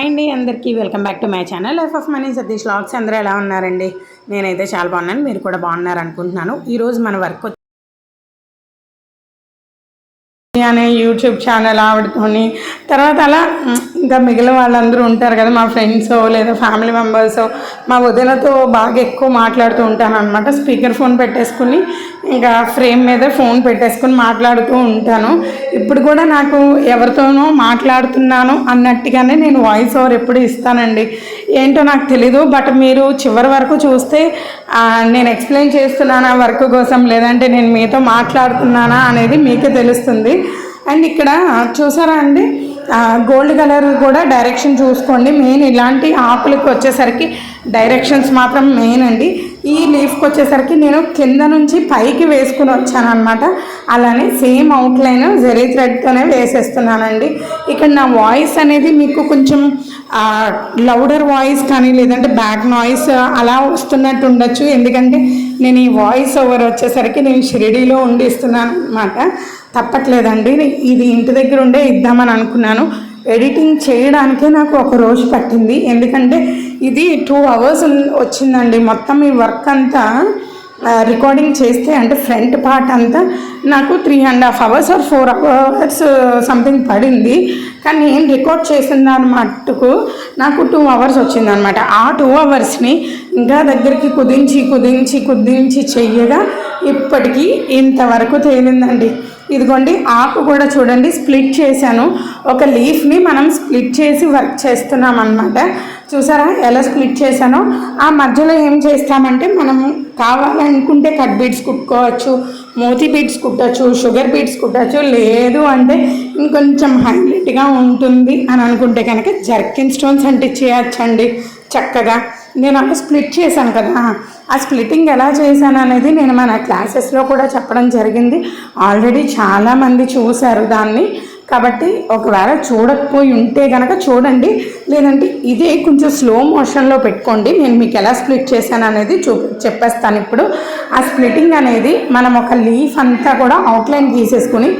Hi అండి అందరికీ. Welcome back to my channel life of money Satish logs అందరూ ఎలా ఉన్నారండి? నేనైతే చాలా బాగున్నాను మీరు కూడా బాగున్నారు అనుకుంటున్నాను ఈరోజు మన వర్క్ అనే యూట్యూబ్ ఛానల్ ఆవిడతోని. తర్వాత అలా ఇంకా మిగిలిన వాళ్ళందరూ ఉంటారు కదా మా ఫ్రెండ్స్ లేదా ఫ్యామిలీ మెంబర్స్ మా వదినతో బాగా ఎక్కువ మాట్లాడుతూ ఉంటాను అనమాట స్పీకర్ ఫోన్ పెట్టేసుకుని ఇంకా ఫ్రేమ్ మీద ఫోన్ పెట్టేసుకుని మాట్లాడుతూ ఉంటాను. ఇప్పుడు కూడా నాకు ఎవరితోనో మాట్లాడుతున్నాను అన్నట్టుగానే నేను వాయిస్ ఓవర్ ఎప్పుడు ఇస్తానండి. ఏంటో నాకు తెలీదు బట్ మీరు చివరి వరకు చూస్తే నేను ఎక్స్ప్లెయిన్ చేస్తున్నానా వర్క్ కోసం లేదంటే నేను మీతో మాట్లాడుతున్నానా అనేది మీకే తెలుస్తుంది. అండ్ ఇక్కడ చూసారా అండి? గోల్డ్ కలర్ కూడా డైరెక్షన్ చూసుకోండి. మెయిన్ ఇలాంటి ఆకులకు వచ్చేసరికి డైరెక్షన్స్ మాత్రం మెయిన్ అండి. ఈ లీఫ్కి వచ్చేసరికి నేను కింద నుంచి పైకి వేసుకుని వచ్చాను అనమాట అలానే సేమ్ అవుట్లైన్ జెరీ థ్రెడ్తోనే వేసేస్తున్నానండి. ఇక్కడ నా వాయిస్ అనేది మీకు కొంచెం లౌడర్ వాయిస్ కానీ లేదంటే బ్యాక్ నాయిస్ అలా వస్తున్నట్టు ఉండొచ్చు. ఎందుకంటే నేను ఈ వాయిస్ ఓవర్ వచ్చేసరికి నేను షిరిడీలో ఉండిస్తున్నాను అనమాట తప్పట్లేదండి. ఇది ఇంటి దగ్గర ఉండే ఇద్దామని అనుకున్నాను. ఎడిటింగ్ చేయడానికే నాకు ఒక రోజు పట్టింది. ఎందుకంటే ఇది టూ అవర్స్ వచ్చిందండి. మొత్తం ఈ వర్క్ అంతా రికార్డింగ్ చేస్తే అంటే ఫ్రంట్ పార్ట్ అంతా నాకు three and half hours or four hours something పడింది. కానీ నేను రికార్డ్ చేసిన దాని మట్టుకు నాకు టూ అవర్స్ వచ్చిందనమాట. ఆ టూ అవర్స్ని ఇంకా దగ్గరికి కుదించి కుదించి కుదించి చెయ్యగా ఇప్పటికీ ఇంతవరకు తేలిందండి. ఇదిగోండి ఆకు కూడా చూడండి స్ప్లిట్ చేశాను. ఒక లీఫ్ని మనం స్ప్లిట్ చేసి వర్క్ చేస్తున్నాం అనమాట చూసారా ఎలా స్ప్లిట్ చేశానో? ఆ మధ్యలో ఏం చేస్తామంటే మనము కావాలనుకుంటే కట్ బీడ్స్ కుట్టుకోవచ్చు మోతి బీడ్స్ కుట్టచ్చు షుగర్ బీడ్స్ కుట్టచ్చు లేదు అంటే ఇంకొంచెం హైలైట్గా ఉంటుంది అని అనుకుంటే కనుక జర్కిన్ స్టోన్స్ అంటించేయచ్చండి చక్కగా. నేను అలా స్ప్లిట్ చేశాను కదా. ఆ స్ప్లిట్టింగ్ ఎలా చేశాను అనేది నేను మన క్లాసెస్లో కూడా చెప్పడం జరిగింది. ఆల్రెడీ చాలామంది చూశారు దాన్ని. కాబట్టి ఒకవేళ చూడకపోయి ఉంటే కనుక చూడండి. లేదంటే ఇదే కొంచెం స్లో మోషన్లో పెట్టుకోండి. నేను మీకు ఎలా స్ప్లిట్ చేశాను అనేది చూ చెప్పేస్తాను ఇప్పుడు. ఆ స్ప్లిట్టింగ్ అనేది మనం ఒక లీఫ్ అంతా కూడా అవుట్లైన్ గీసేసుకుని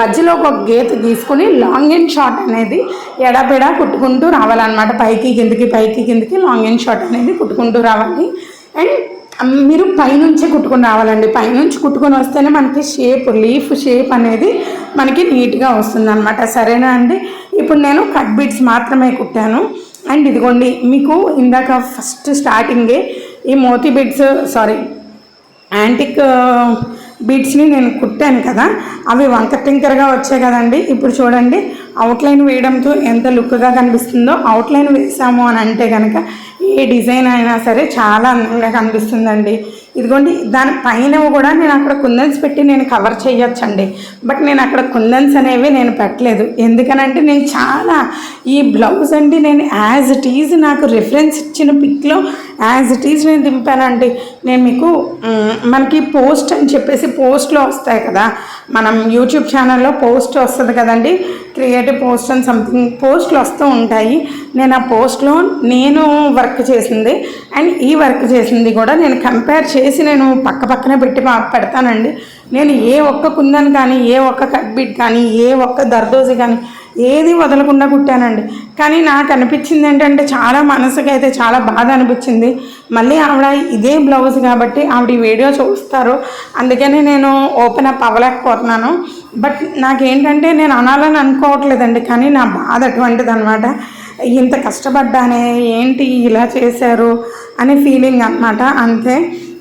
మధ్యలో ఒక గీత గీసుకుని లాంగ్ అండ్ షార్ట్ అనేది ఎడబెడా కుట్టుకుంటూ రావాలన్నమాట. పైకి కిందికి పైకి కిందికి లాంగ్ అండ్ షార్ట్ అనేది కుట్టుకుంటూ రావాలి. అండ్ మీరు పైనుంచి కుట్టుకొని రావాలండి. పైనుంచి కుట్టుకొని వస్తేనే మనకి షేప్ లీఫ్ షేప్ అనేది మనకి నీట్గా వస్తుంది అనమాట సరేనా అండి? ఇప్పుడు నేను కట్ బిట్స్ మాత్రమే కుట్టాను. అండ్ ఇదిగోండి మీకు ఇందాక ఫస్ట్ స్టార్టింగే ఈ మోతీ బీడ్స్ సారీ యాంటిక్ బీడ్స్ని నేను కుట్టాను కదా. అవి వంకర్ టింకర్గా వచ్చాయి కదండి. ఇప్పుడు చూడండి అవుట్లైన్ వేయడంతో ఎంత లుక్గా కనిపిస్తుందో అవుట్లైన్ వేసాము అని అంటే కనుక ఏ డిజైన్ అయినా సరే చాలా అందంగా కనిపిస్తుందండి. ఇదిగోండి దాని పైన కూడా నేను అక్కడ కుందన్స్ పెట్టి నేను కవర్ చేయొచ్చండి. బట్ నేను అక్కడ కుందన్స్ అనేవి నేను పెట్టలేదు. ఎందుకనంటే నేను చాలా ఈ బ్లౌజ్ అండి నేను యాజ్ ఇట్ ఈజ్ నాకు రిఫరెన్స్ ఇచ్చిన పిక్లో యాజ్ ఇట్ ఈజ్ నేను దింపానండి. నేను మీకు మనకి పోస్ట్ అని చెప్పేసి పోస్ట్లో వస్తాయి కదా. మనం యూట్యూబ్ ఛానల్లో పోస్ట్ వస్తుంది కదండి. క్రియేటివ్ పోస్ట్ అని సంథింగ్ పోస్ట్లు వస్తూ ఉంటాయి. నేను ఆ పోస్ట్లో నేను వర్క్ చేసింది. అండ్ ఈ వర్క్ చేసింది కూడా నేను కంపేర్ చేసి నేను పక్క పక్కనే పెట్టి పెడతానండి. నేను ఏ ఒక్క కుందన్ కానీ ఏ ఒక్క కట్ బిట్ కానీ ఏ ఒక్క దర్దోజి కానీ ఏది వదలకుండా కుట్టానండి. కానీ నాకు అనిపించింది ఏంటంటే చాలా మనసుకి అయితే చాలా బాధ అనిపించింది. మళ్ళీ ఆవిడ ఇదే బ్లౌజ్ కాబట్టి ఆవిడ ఈ వీడియో చూస్తారు. అందుకని నేను ఓపెన్ అప్ అవ్వలేకపోతున్నాను. బట్ నాకేంటంటే నేను అనాలని అనుకోవట్లేదండి. కానీ నా బాధ అటువంటిది అనమాట ఇంత కష్టపడ్డానే ఏంటి ఇలా చేశారు అనే ఫీలింగ్ అనమాట అంతే.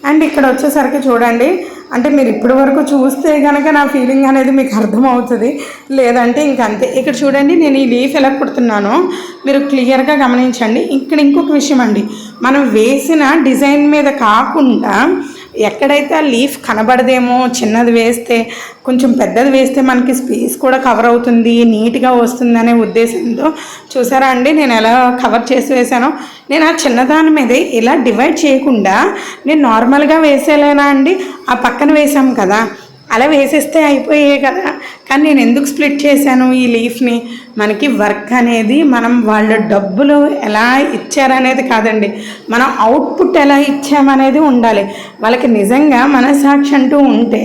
అండ్ ఇక్కడ వచ్చేసరికి చూడండి. అంటే మీరు ఇప్పటి వరకు చూస్తే కనుక నా ఫీలింగ్ అనేది మీకు అర్థమవుతుంది. లేదంటే ఇంకంతే. ఇక్కడ చూడండి నేను ఈ లీఫ్ ఎలా కుడుతున్నానో మీరు క్లియర్గా గమనించండి. ఇక్కడ ఇంకొక విషయం అండి. మనం వేసిన డిజైన్ మీద కాకుండా ఎక్కడైతే ఆ లీఫ్ కనబడదేమో చిన్నది వేస్తే కొంచెం పెద్దది వేస్తే మనకి స్పేస్ కూడా కవర్ అవుతుంది నీట్గా వస్తుంది అనే ఉద్దేశంతో. చూసారా అండి? నేను ఎలా కవర్ చేసి వేసానో నేను ఆ చిన్నదాని మీదే ఇలా డివైడ్ చేయకుండా నేను నార్మల్గా వేసేలేనా అండి? ఆ పక్కన వేసాం కదా. అలా వేసేస్తే అయిపోయాయి కదా. కానీ నేను ఎందుకు స్ప్లిట్ చేశాను ఈ లీఫ్ని మనకి వర్క్ అనేది మనం వాళ్ళ డబ్బులు ఎలా ఇచ్చారనేది కాదండి. మనం అవుట్పుట్ ఎలా ఇచ్చామనేది ఉండాలి. వాళ్ళకి నిజంగా మనసాక్షి అంటూ ఉంటే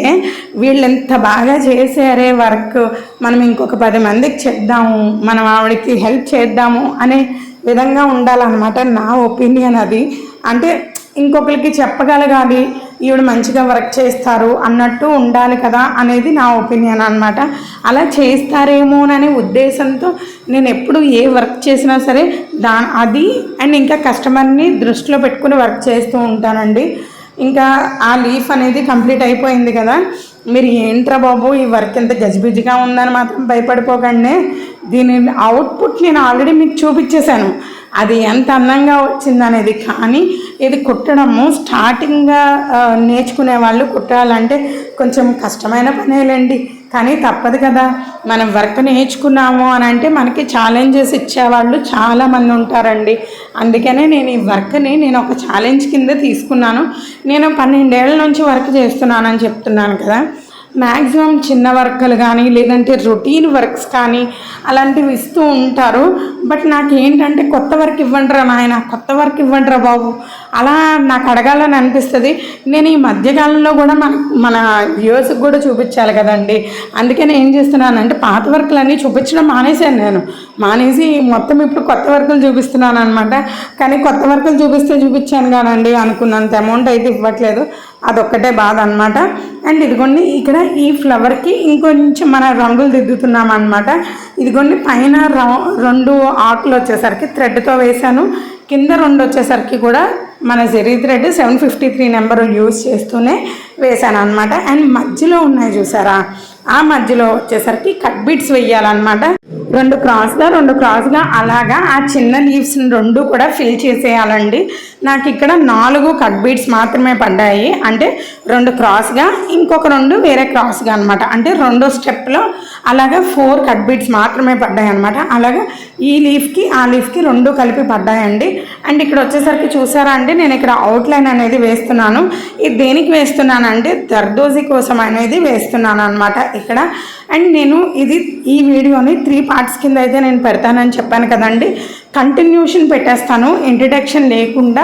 వీళ్ళు ఎంత బాగా చేశారే వర్క్ మనం ఇంకొక పది మందికి చేద్దాము మనం ఆవిడకి హెల్ప్ చేద్దాము అనే విధంగా ఉండాలన్నమాట నా ఒపీనియన్ అది. అంటే ఇంకొకరికి చెప్పగలగాలి ఈవిడ మంచిగా వర్క్ చేస్తారు అన్నట్టు ఉండాలి కదా అనేది నా ఒపీనియన్ అనమాట అలా చేస్తారేమోననే ఉద్దేశంతో నేను ఎప్పుడు ఏ వర్క్ చేసినా సరే దా అది అండ్ ఇంకా కస్టమర్ని దృష్టిలో పెట్టుకుని వర్క్ చేస్తూ ఉంటానండి. ఇంకా ఆ లీఫ్ అనేది కంప్లీట్ అయిపోయింది కదా. మీరు ఏంట్రా బాబు ఈ వర్క్ ఎంత గజిబిజిగా ఉందని మాత్రం భయపడిపోకండి. దీని అవుట్పుట్ నేను ఆల్రెడీ మీకు చూపించేశాను. అది ఎంత అందంగా వచ్చిందనేది. కానీ ఇది కుట్టడము స్టార్టింగ్గా నేర్చుకునే వాళ్ళు కుట్టాలంటే కొంచెం కష్టమైన పనేలేండి. కానీ తప్పదు కదా. మనం వర్క్ నేర్చుకున్నాము అని అంటే మనకి ఛాలెంజెస్ ఇచ్చేవాళ్ళు చాలామంది ఉంటారండి. అందుకనే నేను ఈ వర్క్ని నేను ఒక ఛాలెంజ్ కింద తీసుకున్నాను. నేను పన్నెండేళ్ళ నుంచి వర్క్ చేస్తున్నానని చెప్తున్నాను కదా. మ్యాక్సిమం చిన్న వర్క్లు కానీ లేదంటే రొటీన్ వర్క్స్ కానీ అలాంటివి ఇస్తూ ఉంటారు. బట్ నాకు ఏంటంటే కొత్త వర్క్ ఇవ్వండిరా నాయన కొత్త వర్క్ ఇవ్వండిరా బాబు. అలా నాకు అడగాలని అనిపిస్తుంది. నేను ఈ మధ్యకాలంలో కూడా మన మన వ్యూస్కి కూడా చూపించాలి కదండి. అందుకే నేను ఏం చేస్తున్నానంటే పాత వర్క్లన్నీ చూపించడం మానేశాను నేను. మానేసి మొత్తం ఇప్పుడు కొత్త వర్కులు చూపిస్తున్నాను అనమాట కానీ కొత్త వర్కులు చూపిస్తే చూపించాను కానండి అనుకున్నంత అమౌంట్ అయితే ఇవ్వట్లేదు. అదొక్కటే బాధ అనమాట అండ్ ఇదిగోండి ఇక్కడ ఈ ఫ్లవర్కి ఇంకొంచెం మన రంగులు దిద్దుతున్నాం అనమాట ఇదిగోండి పైన రౌ- రెండు ఆకులు వచ్చేసరికి థ్రెడ్తో వేశాను. కింద రెండు వచ్చేసరికి కూడా మన zari thread seven fifty three number use చేస్తూనే వేశాను అనమాట అండ్ మధ్యలో ఉన్నాయి చూసారా? ఆ మధ్యలో వచ్చేసరికి కట్ బీట్స్ వేయాలన్నమాట. రెండు క్రాస్గా రెండు క్రాస్గా అలాగా ఆ చిన్న లీవ్స్ని రెండు కూడా ఫిల్ చేసేయాలండి. నాకు ఇక్కడ నాలుగు కట్ బీట్స్ మాత్రమే పడ్డాయి. అంటే రెండు క్రాస్గా ఇంకొక రెండు వేరే క్రాస్గా అనమాట అంటే రెండో స్టెప్లో అలాగా ఫోర్ కట్ బీట్స్ మాత్రమే పడ్డాయి అనమాట అలాగా ఈ లీఫ్కి ఆ లీఫ్కి రెండు కలిపి పడ్డాయండి. అండ్ ఇక్కడ వచ్చేసరికి చూసారా అండి నేను ఇక్కడ అవుట్లైన్ అనేది వేస్తున్నాను. ఇది దేనికి వేస్తున్నానంటే దర్దోజీ కోసం అనేది వేస్తున్నాను అనమాట ఇక్కడ. అండ్ నేను ఇది ఈ వీడియోని త్రీ పార్ట్స్ కింద అయితే నేను పెడతానని చెప్పాను కదండి. కంటిన్యూషన్ పెట్టేస్తాను. ఇంట్రడక్షన్ లేకుండా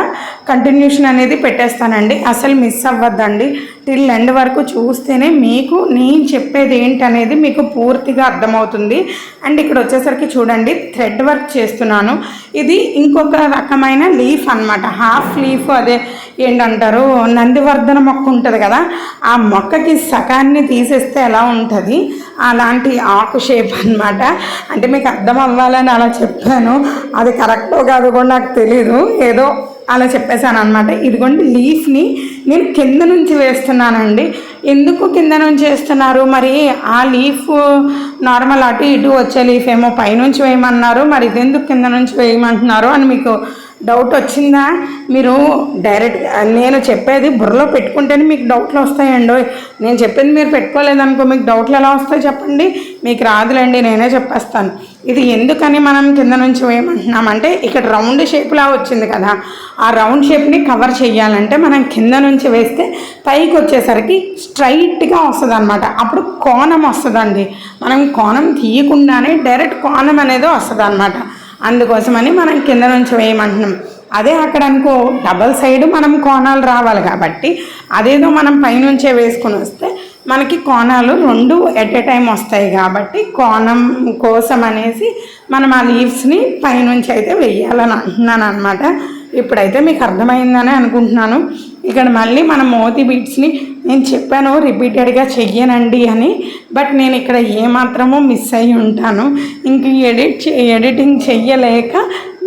కంటిన్యూషన్ అనేది పెట్టేస్తానండి. అసలు మిస్ అవ్వద్దండి. టిల్ ఎండ్ వరకు చూస్తేనే మీకు నేను చెప్పేది ఏంటనేది మీకు పూర్తిగా అర్థమవుతుంది. అండ్ ఇక్కడ వచ్చేసరికి చూడండి థ్రెడ్ వర్క్ చేస్తున్నాను. ఇది ఇంకొక రకమైన లీఫ్ అనమాట హాఫ్ లీఫ్ అదే ఏంటంటారు? నందివర్ధన మొక్క ఉంటుంది కదా. ఆ మొక్కకి సకాన్ని తీసేస్తే ఎలా ఉంటుంది? అలాంటి ఆకు షేప్ అన్నమాట. అంటే మీకు అర్థం అవ్వాలని అలా చెప్పాను. అది కరెక్టో కాదు కూడా నాకు తెలీదు. ఏదో అలా చెప్పేశాను అనమాట ఇదిగోండి లీఫ్ని నేను కింద నుంచి వేస్తున్నానండి. ఎందుకు కింద నుంచి వేస్తున్నారు? మరి ఆ లీఫ్ నార్మల్ అటు ఇటు వచ్చే లీఫ్ ఏమో పైనుంచి వేయమన్నారు. మరి ఇదెందుకు కింద నుంచి వేయమంటున్నారు అని మీకు డౌట్ వచ్చిందా? మీరు డైరెక్ట్ నేను చెప్పేది బుర్రలో పెట్టుకుంటేనే మీకు డౌట్లు వస్తాయండి. నేను చెప్పింది మీరు పెట్టుకోలేదనుకో మీకు డౌట్లు ఎలా వస్తాయి చెప్పండి. మీకు రాదులేండి నేనే చెప్పేస్తాను. ఇది ఎందుకని మనం కింద నుంచి వేయమంటున్నామంటే ఇక్కడ రౌండ్ షేప్లా వచ్చింది కదా. ఆ రౌండ్ షేప్ని కవర్ చేయాలంటే మనం కింద నుంచి వేస్తే పైకి వచ్చేసరికి స్ట్రైట్గా వస్తుంది అనమాట అప్పుడు కోణం వస్తుందండి. మనం కోణం తీయకుండానే డైరెక్ట్ కోణం అనేది వస్తుంది అనమాట అందుకోసమని మనం కింద నుంచి వేయమంటున్నాం. అదే అక్కడ అనుకో డబల్ సైడ్ మనం కోణాలు రావాలి కాబట్టి అదేదో మనం పైనుంచే వేసుకుని వస్తే మనకి కోణాలు రెండు ఎట్ ఎ టైం వస్తాయి కాబట్టి కోణం కోసం అనేసి మనం ఆ లీవ్స్ని పైనుంచి అయితే వేయాలని అంటున్నాను అనమాట ఇప్పుడైతే మీకు అర్థమైందని అనుకుంటున్నాను. ఇక్కడ మళ్ళీ మన మోతి బీట్స్ని నేను చెప్పాను రిపీటెడ్గా చెయ్యనండి అని. బట్ నేను ఇక్కడ ఏమాత్రమో మిస్ అయ్యి ఉంటాను ఇంక ఎడిట్ ఎడిటింగ్ చెయ్యలేక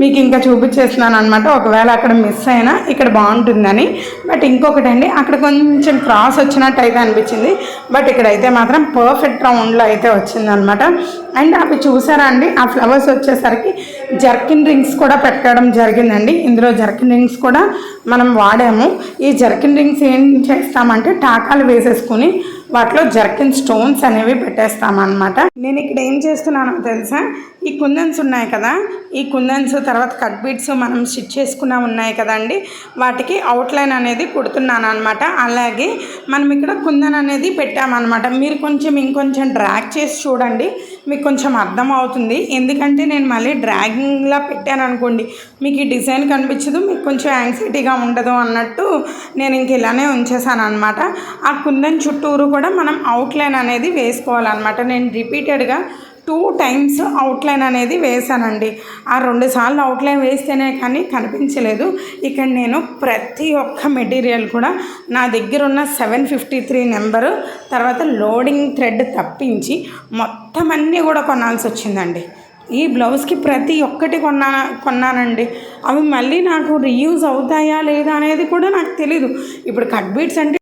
మీకు ఇంకా చూపించేస్తున్నాను అనమాట ఒకవేళ అక్కడ మిస్ అయినా ఇక్కడ బాగుంటుందని. బట్ ఇంకొకటి అండి అక్కడ కొంచెం క్రాస్ వచ్చినట్టు అయితే అనిపించింది. బట్ ఇక్కడైతే మాత్రం పర్ఫెక్ట్ రౌండ్లో అయితే వచ్చిందనమాట అండ్ అవి చూసారా అండి? ఆ ఫ్లవర్స్ వచ్చేసరికి జర్కిన్ రింగ్స్ కూడా పెట్టడం జరిగిందండి. ఇందులో జర్కిన్ రింగ్స్ కూడా మనం వాడాము. ఈ జర్కిన్ రింగ్స్ ఏం చేస్తామంటే టాకాలు వేసేసుకుని వాటిలో జర్కిన్ స్టోన్స్ అనేవి పెట్టేస్తామన్నమాట. నేను ఇక్కడ ఏం చేస్తున్నానో తెలుసా? ఈ కుందన్స్ ఉన్నాయి కదా? ఈ కుందన్స్ తర్వాత కట్ బీట్స్ మనం స్టిచ్ చేసుకున్నా ఉన్నాయి కదండి? వాటికి అవుట్లైన్ అనేది కుడుతున్నాను అనమాట అలాగే మనం ఇక్కడ కుందన్ అనేది పెట్టామన్నమాట. మీరు కొంచెం ఇంకొంచెం డ్రాగ్ చేసి చూడండి. మీకు కొంచెం అర్థం అవుతుంది. ఎందుకంటే నేను మళ్ళీ డ్రాగింగ్లా పెట్టాను అనుకోండి. మీకు ఈ డిజైన్ కనిపించదు. మీకు కొంచెం యాంగ్జైటీగా ఉండదు అన్నట్టు నేను ఇంక ఇలానే ఉంచేసాను అనమాట ఆ కుందన్ చుట్టూరు కూడా కూడా మనం అవుట్లైన్ అనేది వేసుకోవాలన్నమాట. నేను రిపీటెడ్గా టూ టూ టైమ్స్ అవుట్లైన్ అనేది వేసానండి ఆ రెండు సార్లు అవుట్లైన్ వేస్తేనే కానీ కనిపించలేదు. ఇక్కడ నేను ప్రతి ఒక్క మెటీరియల్ కూడా నా దగ్గర ఉన్న సెవెన్ ఫిఫ్టీ త్రీ నెంబరు తర్వాత లోడింగ్ థ్రెడ్ తప్పించి మొత్తం అన్నీ కూడా కొనాల్సి వచ్చిందండి. ఈ బ్లౌజ్కి ప్రతి ఒక్కటి కొన్నా కొన్నానండి. అవి మళ్ళీ నాకు రీయూజ్ అవుతాయా లేదా అనేది కూడా నాకు తెలీదు. ఇప్పుడు కట్ బీట్స్ అంటే